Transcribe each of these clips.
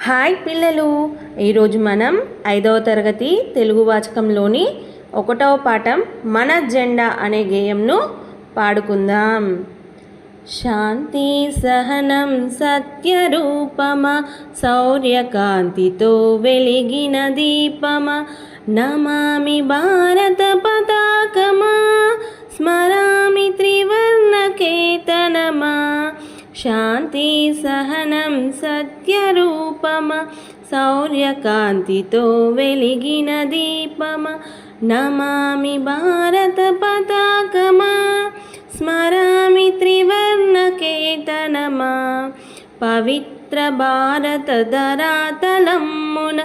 Hi పిల్లలు. ఈరోజు మనం ఐదవ తరగతి తెలుగు వాచకంలోని ఒకటవ పాఠం మన జెండా అనే గేయంను పాడుకుందాం. శాంతి సహనం సత్యరూపమ శౌర్యకాంతితో వెలిగిన దీపమ నమామి భారత పతాకమా స్మర శాంతి సహనం సత్యరూపమ శౌర్యకాంతితో వెలిగిన దీపమ. నమామి భారత పతాకమా స్మరామి త్రివర్ణకేతనమా. పవిత్ర భారత ధరాతలమ్మున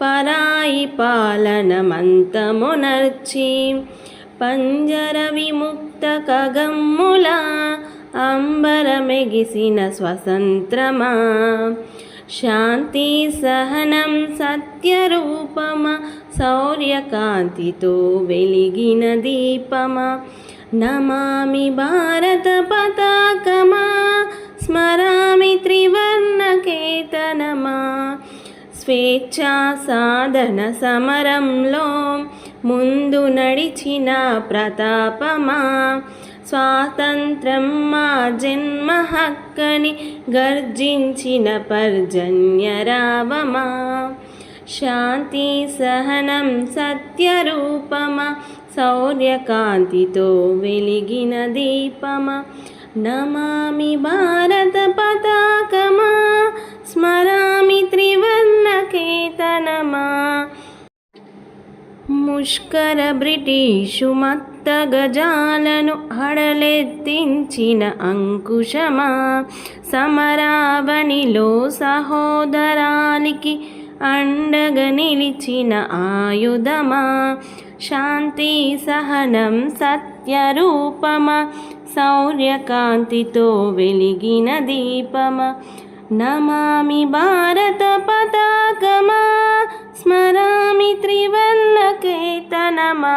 పరాయి పాలనమంతమునర్చి పంజర విముక్త కగమ్ము అంబరమెగిసిన స్వతంత్రమా? శాంతి సహనం సత్యరూపమ? శౌర్యకాంతితో వెలిగిన దీపమా? నమామి భారత పతాకమా? స్మరామి త్రివర్ణకేతనమా స్వేచ్ఛా సాధన సమరంలో ముందు నడిచిన ప్రతాపమా? స్వాతంత్రం మా జన్మ హక్కని గర్జించిన పర్జన్యరావమా. శాంతి సహనం సత్యరూపమా. శౌర్యకాంతితో వెలిగిన దీపమా. నమామి భారత పతాకమా. స్మరామి త్రివర్ణకేతనమా ముష్కర బ్రిటిషు మత్త గజాలను హడలెత్తించిన అంకుశమా సమరావణిలో సహోదరానికి అండగా నిలిచిన ఆయుధమా? శాంతి సహనం సత్యరూపమా? శౌర్యకాంతితో వెలిగిన దీపమా? నమామి భారత పతాకమా? స్మరామి త్రివర్ణకేతనమా